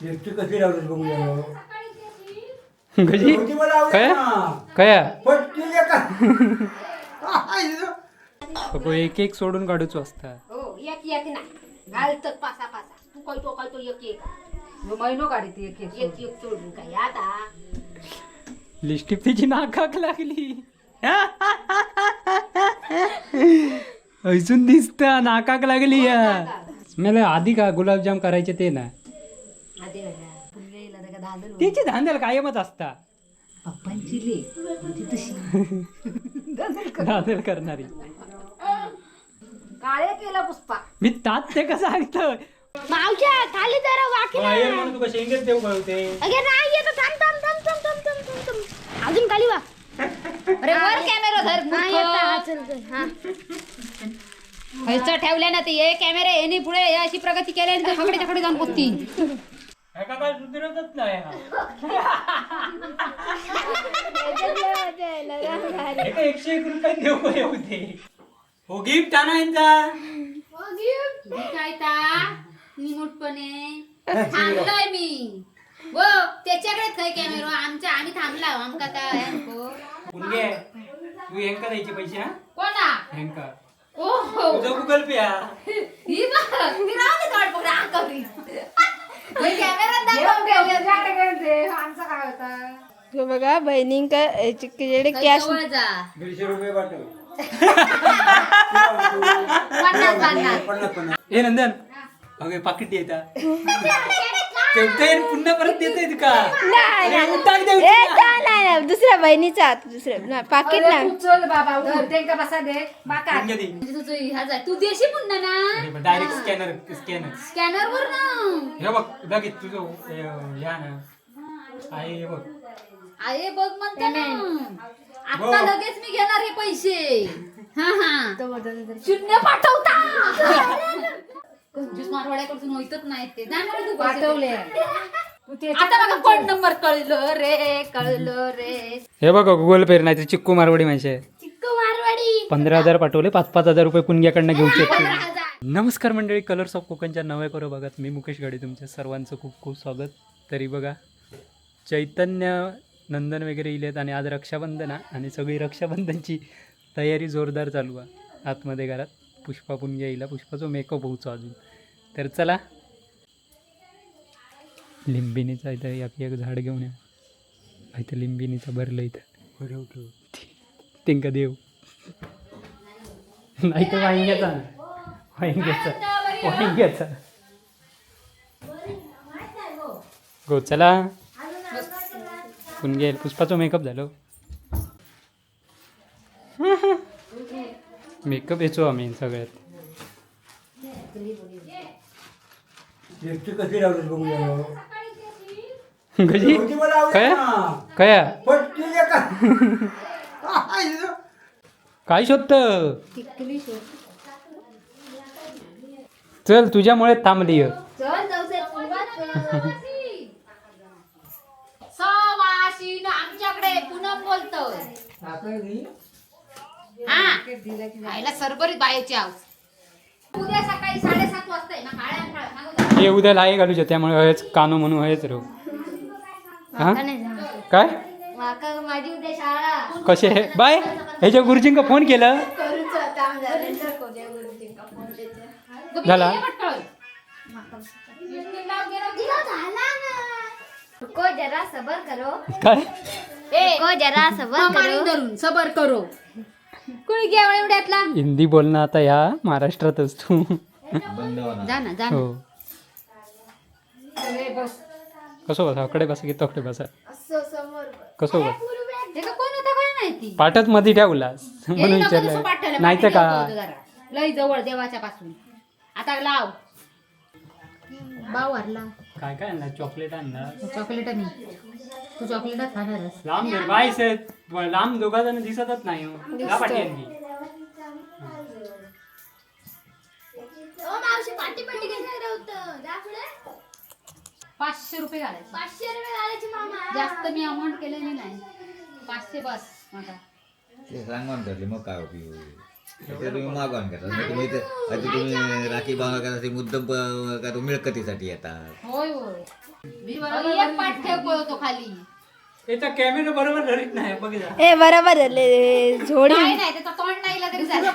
Lipstick कशी लावलीस बघूया गजी? होती मला आवडत काय? ना. कया? पण ती एका बघू एक एक सोडून काढूचो असता हो एक एक ना घालतात पासा पासा तू कळतो कळतो एक एक महिनो काढी ती एक एक एक एक सोडून काय आता. लिपस्टिक तिची नाकाक लागली. अजून दिसत नाकाक लागली या. मला आधी का गुलाबजाम करायचे ते ना? त्याची धांदल कायमच असता पप्पांची ले ती तशी. धांदल करणारी. काळे केला पुष्पा. मी तात ते कसं ऐकतोय? मावच्या खाली जरा म्हणून तुका शेंगेच देऊ कळते अगे नाही येतो थांब थांब थांब थांब थांब थांब थांब थांब. अजून खाली वा. अरे वर कॅमेरा धर नाही येत हा चल चल हा. खर्च ठेवल्या ना ते हे कॅमेरा यांनी पुढे हे अशी प्रगती केली आणि हकडे तिकडे जाऊन पोचती एका काय सुधरतच नाही हा. एका एकशे एक रुपये देऊ का येऊ दे हो गिफ्ट आणा यांचा. काय ता. निमुटपणे. थांबलोय मी. वो त्याच्याकडे थंय कॅमेरा आमच्या आम्ही थांबला आमका काय ह्यांको. पुणगे तू हेंका द्यायचे पैसे हा? कोणा? हेंका ओहो. तुझं गुगल पे हा ही बघ मी राहू दे पुढे अंकली कॅमेरा बघा बहिणी काय कॅश रुपये नंदन अगे पाकिट येतात पुन्हा परत का? अरे, उतार देऊ ए नाही नाही नाही, दुसऱ्या बहिणीचा दुसऱ्या ना पाकिट ना. चल बाबा त्यांका बसा दे? बाका. म्हणजे तुझं ह्या जा. तू देशी पुन्हा ना? डायरेक्ट स्कॅनर स्कॅनर स्कॅनर वर ना. हे बघ बघित तुझं हे, या ना. आहे हे बघ. आहे बघ म्हणते ना. आता लगेच मी घेणार हे पैसे. हा हा. शून्य पाठवता. कंजूस मारवाड्याकडून होईतच नाही ते. पैसे. पाठवले. आता बघा कोण नंबर कळलं रे कळलं रे. हे बघ गुगल पे नाही तर चिक्कू मारवाडी माहिती चिक्कू मारवाडी. पंधरा हजार पाठवले पाच पाच हजार रुपये कुणग्याकडनं घेऊ शकतो नमस्कार मंडळी कलर्स ऑफ कोकणच्या नव्या करो बघत. मी मुकेश गाडी तुमच्या सर्वांचं खूप खूप स्वागत. तरी बघा चैतन्य नंदन वगैरे इलेत आणि आज रक्षाबंधन आहे आणि सगळी रक्षाबंधनची तयारी जोरदार चालू आहे. आतमध्ये घरात. पुष्पा पुणग्या येईल. पुष्पाचं मेकअप होऊचो अजून. तर चला. लिंबिनीचा इथं एक एक झाड घेऊन या. इथं लिंबिनीचं भरलं इथं. तिंका देव. नाही तर वांग्याचा वांग्याचा वांग्याचा गो चला. पुणगे पुष्पाचा मेकअप झालो. मेकअप येचो आम्ही सगळ्यात लिपस्टिक कशी लावलीस बघूया गजी होती मला आवडत काय ना. कया काय शोधत चल तुझ्यामुळे थांबली आहे. चल जाऊसे सवाशीन आमच्याकडे पुनम बोलतोय हा. सरबरीत बायाची उद्या सकाळी साडेसात वाजता हे उद्या लाई घालू शकते त्यामुळे हेच कानो म्हणून हेच रो काय? माझी उद्या शाळा. कसे बाय ह्याच्या गुरुजींका फोन केला. झाला. जरा सबर करो. काय? जरा सबर करो. सबर करो. कुणी घ्या एवढ्यातला हिंदी बोलणं आता ह्या महाराष्ट्रातच तू. जा ना जा ना हो. कसो बसा? अकडे बसा की तकडे बसा. असं समोर कसो बस? ते का कोण होता काय माहिती? पाठच मध्ये ठेवलास म्हणून यांनी नको तसं पाठवलं, विचारलं नाही तर पाठी का? जरा. लय जवळ देवाच्या पासून. आता लाव. बाव हरला काय काय आणला? चॉकलेट आणला. चॉकलेट मी तू चॉकलेट खाणारच. लांब घर बाईस आहेत लांब दोघा जण दिसतच नाही. हो. जा पाठी आणली ओ मावशी पाटी पाटी घेणार होतं जा पुढे. पाचशे रुपये घालायचे. पाचशे रुपये घालायचे मामा. जास्त मी अमाऊंट केलेली नाही. पाचशे बस माझा. ते सांगून ठरले मग काय उपयोग? तुम्ही मागवून मग तुम्ही ते आता तुम्ही राखी बांगा करा ते मुद्दम प- का तो मिळकतीसाठी येतात. होय होय. एक पाठ ठेव पळतो खाली. याचा कॅमेरा बरोबर धरीत नाही बघितला ए बरोबर झोडी नाही नाही त्याचा तोंड नाही इला तरी झालं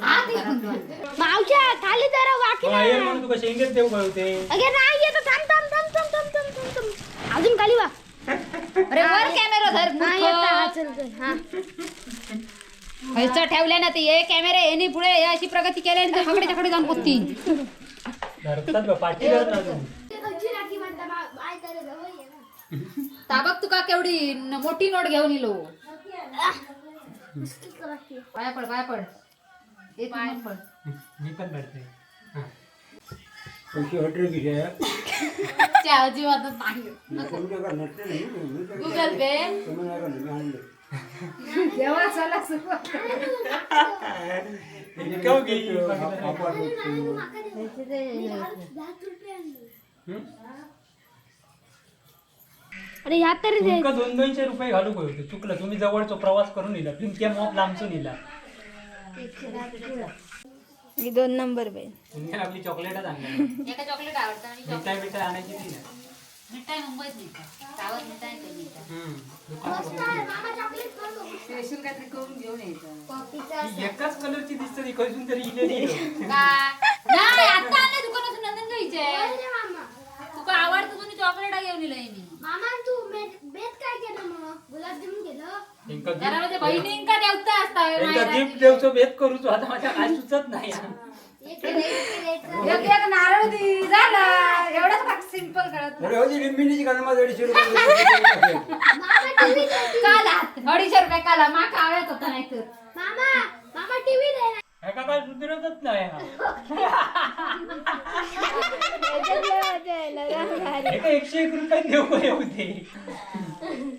हात इकडून दोन. मावच्या खाली जरा वाकी बाहेर म्हणून तुका शेंगेत देऊ कळते अगे नाही येतो थांब थांब थांब थांब थांब थांब थांब थांब. अजून खाली वा. अरे वर कॅमेरा धर नाही येत हा चल चल हा. हयचं ठेवल्या ना ते हे कॅमेरे यांनी पुढे हे अशी प्रगती केल्या तर हकडे तकडे जाऊन पोचतील. ताबक तुका केवढी न- मोठी नोट घेऊन येलो. पाया पड पाया पड त्या अजिबातच गुगल पे. गेली? अरे ह्या तरी दे तुमका दोन दोनशे रुपये घालू कळते चुकलं. तुम्ही जवळचा प्रवास करून इला. पिंक्या मॉप लांबचून इला. ही दोन नंबर बेन तुम्ही आपली चॉकलेटच आणल्या एका चॉकलेट आवडतं आणि मिठाई बिठाई आणायची ती ना. मिठाई मुंबईत गावात मिठाई हम्म. दुकानात स्पेशल काहीतरी करून घेऊन यायचं. एकाच कलरची दिसते ती खयसून तरी इलेली नाही आता आणले दुकानातून नंदन घ्यायचे तुका आवडतं तुम्ही चॉकलेट घेऊन इलंय मी. मामा तू बेत काय केलं मग? गुलाबजामुन केलं? त्यांका घरामध्ये बहिणींका देवता असता गिफ्ट देवचो भेद करूचो आता माझ्या काय सुचत नाही. एक एक एक एक नारळ दी झाला एवढंच सिंपल कळत अरे ती लिंबिनीची काढून माझं अडीचशे रुपये मामा टीव्ही दे काला अडीचशे रुपये काला. माका आवडत होता नाही तर मामा मामा टीव्ही दे. एका काय सुधरतच नाही? हा. एका एकशे एक रुपये देऊ का येऊ दे?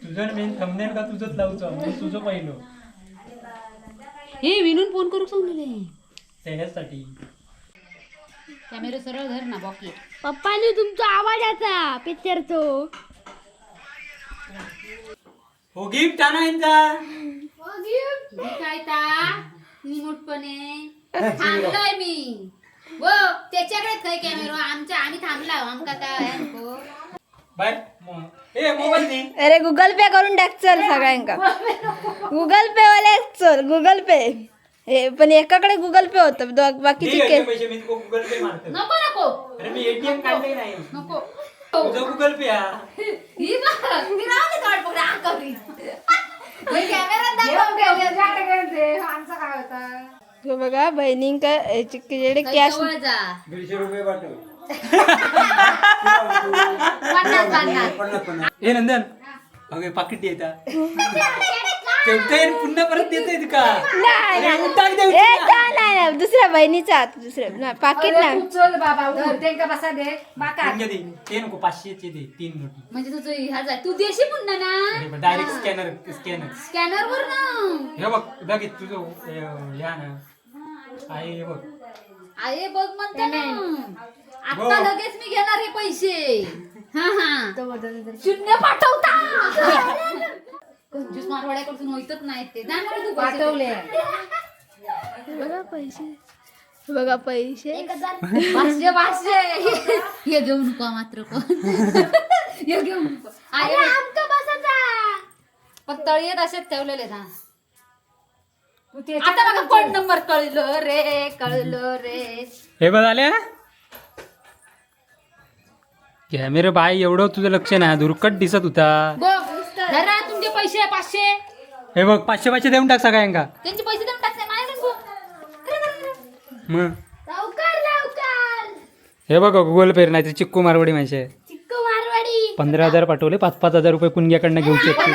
तुझं मेन थंबनेल का तुझंच लावचो मग तुझं पहिलं. हे विनून फोन करू सांगले त्याच्यासाठी. कॅमेरा सरळ धर ना बॉकी पप्पानी तुमचा आवाज याचा पिक्चर तो हो गिफ्ट आणा यांचा. काय ता. निमूटपणे. थांबलोय मी. वो त्याच्याकडे थंय कॅमेरा आमच्या आम्ही थांबला आमका काय नको. बाय मो- ए मोबाईल दे. अरे गुगल पे करून टाक चल सगळ्यांका. गुगल पे वाले चल गुगल पे. हे पण एकाकडे गुगल पे होतं. दो- दे बाकीचे याचे के पैसे मी गुगल पे मारतो. नको नको. अरे मी एटीएम काढले नाही नको. तुझं गुगल पे हा. ही बघ मी राहू दे. आमचा काय होता? हे बहिणींका जेडे कॅश जवळ जा. दीडशे रुपये पाठव. पन्नास पन्नास. ए नंदन अगे पाकिट पुन्हा परत तुका नाही, अरे, उठाक ए नाही नाही दुसऱ्या बहिणीचा हात दुसऱ्या नाही, पाकिट अरे, नाही बाबा त्यांका बसा दे. ते नको पाचशेचे दे तीन नोटी म्हणजे तुझं ह्या जाय. तू देशी पुन्हा ना? डायरेक्ट स्कॅनर स्कॅनर स्कॅनर वर ना? हे बघ बघ तुझं हे, ह्या ना. आहे हे बघ. आहे बघ म्हणते ना. आता लगेच मी घेणार हे पैसे. हा हा. शून्य पाठवता. कंजूस मारवाड्याकडून होईतच नाही ते. जाणार तू. पाठवले बघा पैसे. बघा पैसे. पाचशे पाचशे हे घेऊ नको मात्र कोण हे घेऊ नको. आहे बघ. पण तळीत असेच ठेवलेले ना. तू ते आता बघा कोण नंबर कळलं रे कळलं रे. हे बघ आल्या? कॅमेरा बाय एवढं तुझं लक्ष नाही. दुर्कट दिसत होता. बघ धरा. तुमचे पैसे पाचशे. हे बघ पाचशे पाचशे देऊन टाक सगळ्यांका त्यांचे पैसे देऊन टाकते मग? लवकर लवकर. हे बघ गुगल पे नाही तर चिक्कू मारवाडी चिक्कू मारवाडी. पंधरा हजार पाठवले पाच पाच हजार रुपये कुणग्याकडनं घेऊ शकतो.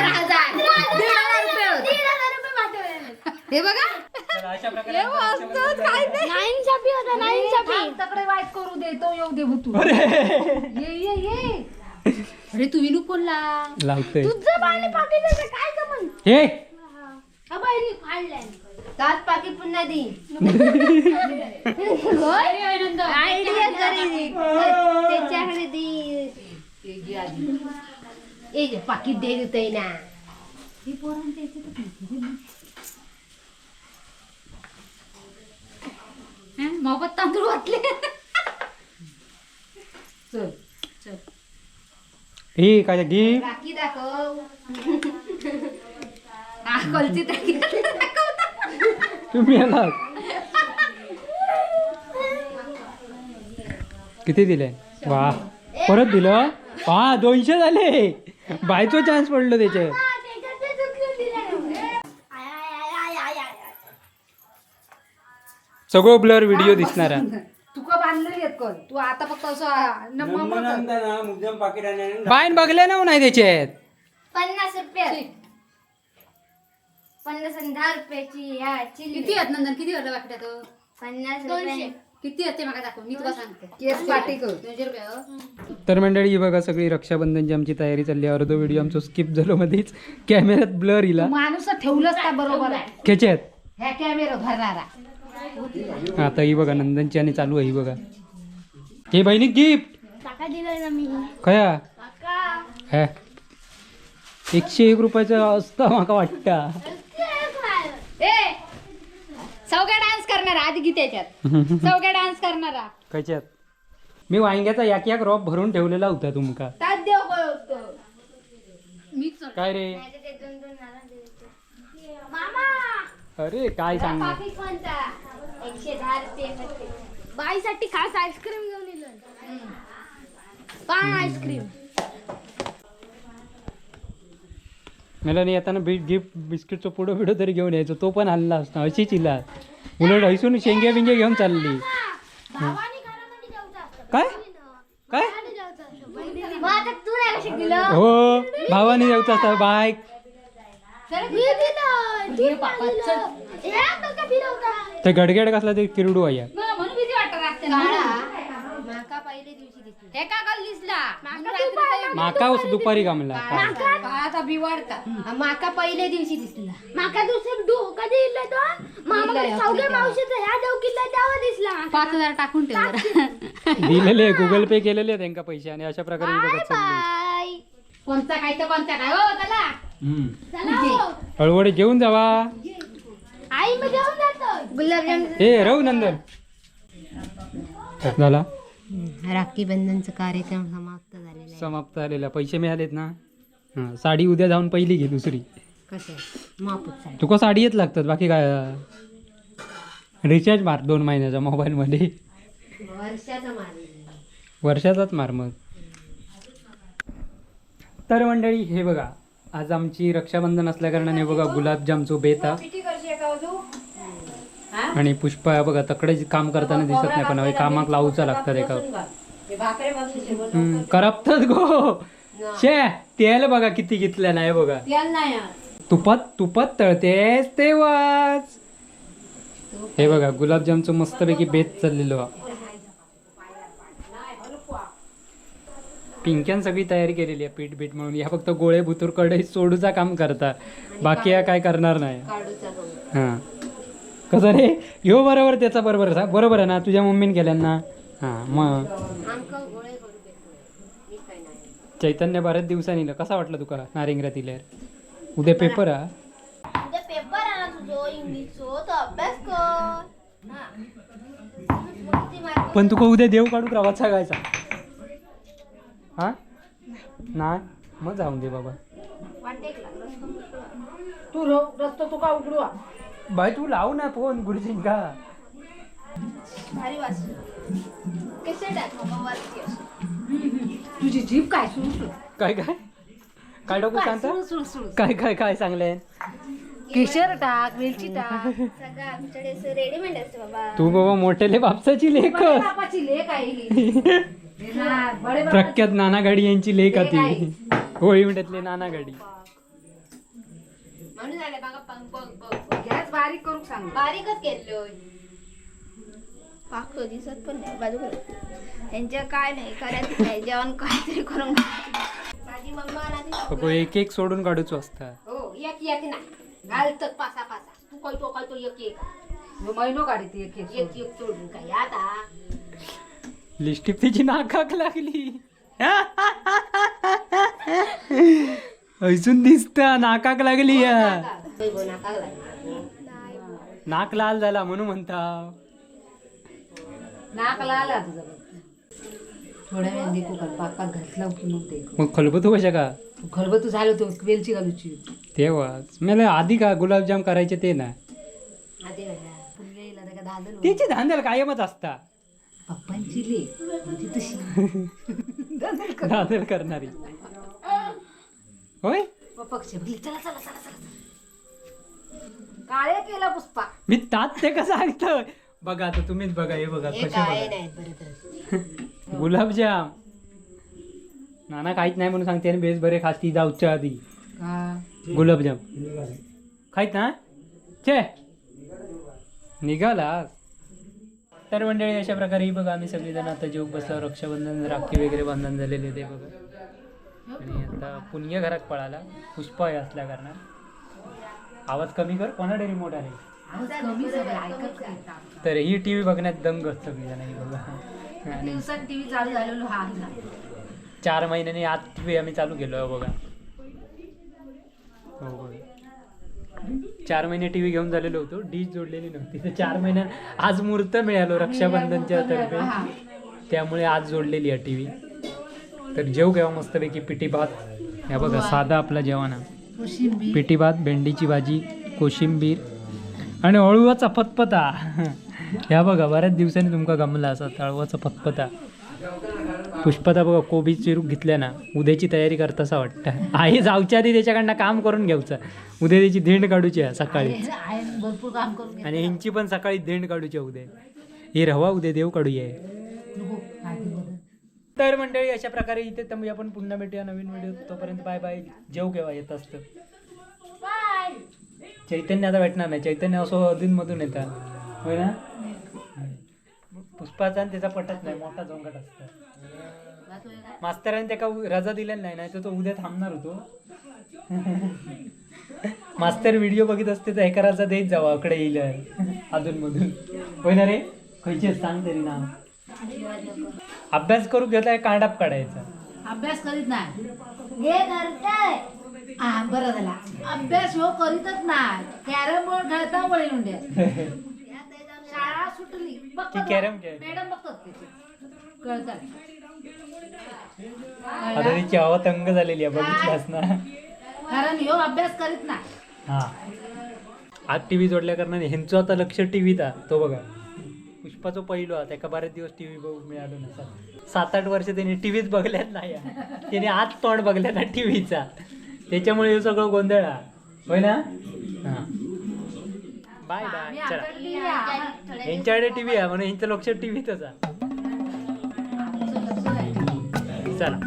हे बघा. अशा प्रकारे नाईन छापी होता नाईन छापी तकडे वाईट करू दे तो येऊ दे भूतू. ये ये ये. अरे तू विलू फोडला लावते तुझं पाणी पाकिट आहे काय का जमन हे? हा बाई फाडलाय. सात पाकिट पुन्हा देईन होय? आयडिया करेल त्याच्याकडे दे. ए जे पाकिट दे देतोय ना ही पोरांच्या याच्यातच मोबत तांदूळ वाटले. चल. ही काय राखी दाखव. राखी तुम्ही आलात किती दिले? वा. परत दिलं? हा दोनशे झाले. बायचो चान्स पडलो त्याचे. सगळं ब्लर व्हिडिओ दिसणार कर. तू आता फक्त असं नम्मा कर. नंदनंदन मुद्दाम पाकिट आणल्याने बायन बघले ना नाही त्याच्यात. पन्नास रुपये. पन्नास आणि दहा रुपयाची ह्या चिल्ली. किती आहेत नंदन? किती होतं वाटत पन्नास रुपये. किती मला दाखव. मी तुला सांगते. केस पाटी कर. दोनशे रुपये हो. तर मंडळी ही बघा सगळी रक्षाबंधनची आमची तयारी चालली आहे. अर्धो व्हिडिओ आमचा स्किप झालो मध्येच. कॅमेऱ्यात ब्लर इला माणूस ठेवलंच का बरोबर. आहे खेच्यात? ह्या कॅमेरा धरणारा आता ही बघा नंदनची आणि चालू आहे ही बघा. हे बहिणी गिफ्ट. खया हे. एकशे एक रुपयाचा असता माका वाटता. चौघ्या डान्स करणारा आधी किती याच्यात. चौघ्या डान्स करणारा खयच्यात मी वांग्याचा याक याक रॉप भरून ठेवलेला होता तुमका. त्यात देव कळवतो मिक्स काय रे? मामा! अरे काय सांगणार? एकशे दहा रुपये बाईसाठी खास आईस्क्रीम घेऊन येलं पान आईस्क्रीम. मला नाही येताना बी गिफ्ट बिस्किटचं पुढं बिडं तरी घेऊन यायचो. तो पण हल्ला असता अशी चिला उलट हैसून शेंग्या बिंग्या घेऊन चालली. काय? काय? हो भावाने जेवता असता. फिरवता. ते गडगड कसला ते किरडू आहे म्हणून भीती वाटत राहते माका पहिले दिवशी दिसली हे का काल दिसला म्हणून रात्री काही- माका वस दुपारी कामला आता बिवाडता. माका पहिले दिवशी दिसला. माका दुसरं कधी इल्लं तो? मावशीचं ह्या देव किल्ला तेव्हा दिसला. पाच हजार टाकून ठेव. दिलेले गुगल पे केलेले त्यांका पैसे आणि अशा प्रकारे ही बघत चालली बाय कोणता काय तर कोणता काय? हो चला. हम्म. चला हो. हळूहळू घेऊन जावा. आई मी घेऊन जातो. गुलाबजाम ए राहू नंदन. झाला राखी बंधनचा कार्यक्रम समाप्त झालेला आहे. समाप्त झालेला. पैसे मिळालेत ना? हां साडी उद्या जाऊन पहिली घे दुसरी. कसं आहे? तुका साडी येत लागतात बाकी काय? रिचार्ज मार दोन महिन्याचा मोबाईलमध्ये. वर्षाचा मारलेला वर्षाचाच मार मग. तर मंडळी हे बघा. आज आमची रक्षाबंधन असल्या कारणाने बघा गुलाबजामचो बेत. आणि पुष्पा बघा तकडे काम करताना दिसत नाही पण कामाक लावूचा लागतात एका. हम्म, करपतात गो. शे तेल बघा किती घेतल्या नाही बघा तुपात तुपात तळतेस तेव्हाच. हे बघा गुलाबजामचं मस्तपैकी बेत चाललेलो हा. पिंक्यान सगळी तयारी केलेली आहे पीठ बीठ म्हणून. या फक्त गोळे भुतूरकडे सोडूचा काम करता. बाकी या काय करणार नाही. हां. कसं रे? ह्यो बरोबर त्याचा बरोबर आहे बरोबर आहे ना? तुझ्या मम्मीने केल्या ना हां मग चैतन्य बऱ्याच दिवसांनी इलं. कसा वाटला तुका नारिंगरात इल्यार उद्या पेपर हा उद्या पेपर आहे ना तुझो इंग्लिशचो. तो अभ्यास कर. हा. पण तुका उद्या देव काढू प्रवास सांगायचा. हा? नाही? मग जाऊन दे बाबा. तू रस्तो तुका उघडू बाय तू लाव ना फोन गुरुजींका. भारी वाचलं. कसे टाक वाचते तुझी जीभ काय सुरू काय काय? काय डोकं सांगता काय काय काय सांगले? केशर टाक वेलची टाक. सगळं आमच्याकडे असं रेडीमेड असतं बाबा. तू बाबा मोठेले बापसाची लेख बडे बापाची लेख आहे ही. हे ना, बडे बापा- प्रख्यात नाना गाडी यांची लेख लेक ती. होळी मिठ्यातली नाना गाडी म्हणून झालं बघा पंग बघ बघ गॅस बारीक करून सांग. बारीकच केलोय पाकतो दिसत पण नाही बाजू त्यांच्या काय नाही करायचं काय जेवण काहीतरी करून. माझी मम्मा ना ती बघू एक एक सोडून काढूचो असता हो एक एक नाही. घालतात पासा पासा. तू काय तो काय तो एक. एक महिनो काढी ती एक एक एक एक सोडून काय आता लिस्टिप तिची नाकाक लागली. अजून दिसत नाकाक लागली या. नाक लाल झाला म्हणून म्हणता. नाक लाला थोड्या वेळाने घाल पाकात घातला की मग देखू मग खलबतो कशा का? खलबत झालं तो वेलची घालूची तेव्हाच. मला आधी का गुलाबजाम करायचे ते ना? आधी त्याची धांदल कायमच असता. पप्पांची ले ती तशी धांदल करणारी. होय? पक्ष चला चला चला चला. काळे केला पुष्पा. मी तात ते कसं ऐकतं बघा आता तुम्हीच बघा हे बघा हे कसे बघा. नाही बरं तर गुलाबजाम. नाना काहीच नाही म्हणून सांगते आणि बेस बरे खाती जाऊच्या आधी का? गुलाबजाम. खायत ना? चे निघाला. तर मंडळी अशा प्रकारे ही बघा आम्ही सगळेजण आता जेव बसलो रक्षाबंधन राखी वगैरे बंधन झालेले ते बघा. आणि आता पुण्य घरात पळाला. पुष्पा हे असल्या कारणात. आवाज कमी कर. कोणाडे रिमोट आहे? नाही तर ही टी व्ही बघण्यात दंग सगळीजण ही बघा. आणि दिवसात टीव्ही चालू झालेलो हा आहे ना चार महिन्यांनी आज टी व्ही आम्ही चालू केलो बघा. हो बघा चार महिने टी व्ही घेऊन झालेलो होतो. डिश जोडलेली नव्हती. तर चार महिन्यात आज मुहूर्त मिळालो रक्षाबंधनच्या तर्फे. त्यामुळे आज जोडलेली आहे टी व्ही तर जेव घ्यावा मस्तपैकी पिठी भात. ह्या बघा साधा आपला जेवण आहे. पिठी भात भेंडीची भाजी कोशिंबीर आणि अळूवाचा पतपता. ह्या बघा बऱ्याच दिवसांनी तुमका गमला असा अळूवाचा पतपता. पुष्पता बघा कोबी चिरूक घेतल्या ना उद्याची तयारी करतासा वाटतं. आई जाऊच्या आधी त्याच्याकडनं काम करून घ्यायचं. उद्या त्याची धेंड काढूची आहे सकाळी. आहे भरपूर काम करून घेतलं. आणि ह्यांची पण सकाळी धेंड काढूची उद्या. ही रवा उद्या देव काढूया. तर मंडळी अशा प्रकारे इथे थांबूया आपण पुन्हा भेटूया नवीन व्हिडिओ तोपर्यंत बाय बाय जेव केव्हा येत असतं. चैतन्य आता भेटणार नाही. चैतन्य असं अधूनमधून येतात. होय ना? पुष्पाचा आणि त्याचा पटत नाही. मोठा जोंगट असतं. मास्तराने त्याका रजा दिलेली नाही. नाही तर तो उद्या थांबणार होतो. मास्तर व्हिडिओ बघित असते तर एका रजा देत जावा. अकडे येईल. अधूनमधून. होय ना रे? खयचे सांग तरी ना अभ्यास करू घेताय कांडाप काढायचा. अभ्यास करीत नाही. हे करताय हा बरं झाला. अभ्यास हो करीतच नाही. कॅरम बोर्ड खेळता वळी उंड्या शाळा सुटली. बघतात कॅरम खेळ. मॅडम बघतात ते. कळतात आता तिची हवा तंग झालेली आहे बघितलास ना. कारण ह्यो अभ्यास करीत नाही. हा. आज टी व्ही जोडल्या कारणाने ह्यांचं आता लक्ष टीव्हीत तो बघा. पुष्पाचं पहिलो आता एका बरेच दिवस टी व्ही बघू मिळालो नसतात सात आठ वर्ष त्यांनी टी व्हीच बघल्यात नाही. त्याने आज तोंड बघल्यात ना टी व्हीचा त्याच्यामुळे हे सगळं गोंधळ हा. होय ना? हा. बाय बाय चला. यांच्याकडे टी व्ही आहे म्हणून यांचं लक्ष टी व्हीतच आहे चला.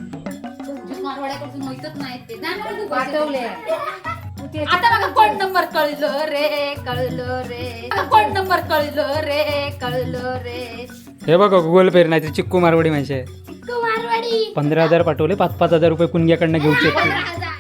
ते जा बरं तू पाठवले आता बघा कोण नंबर कळलं रे कळलं रे? आता कोण नंबर कळलं रे कळलं रे? हे बघा गुगल पे नाही तर चिक्कू मारवाडी माहिती आहे मारवाडी. पंधरा हजार पाठवले पाच पाच हजार रुपये कुणग्याकडनं घेऊ शकतो.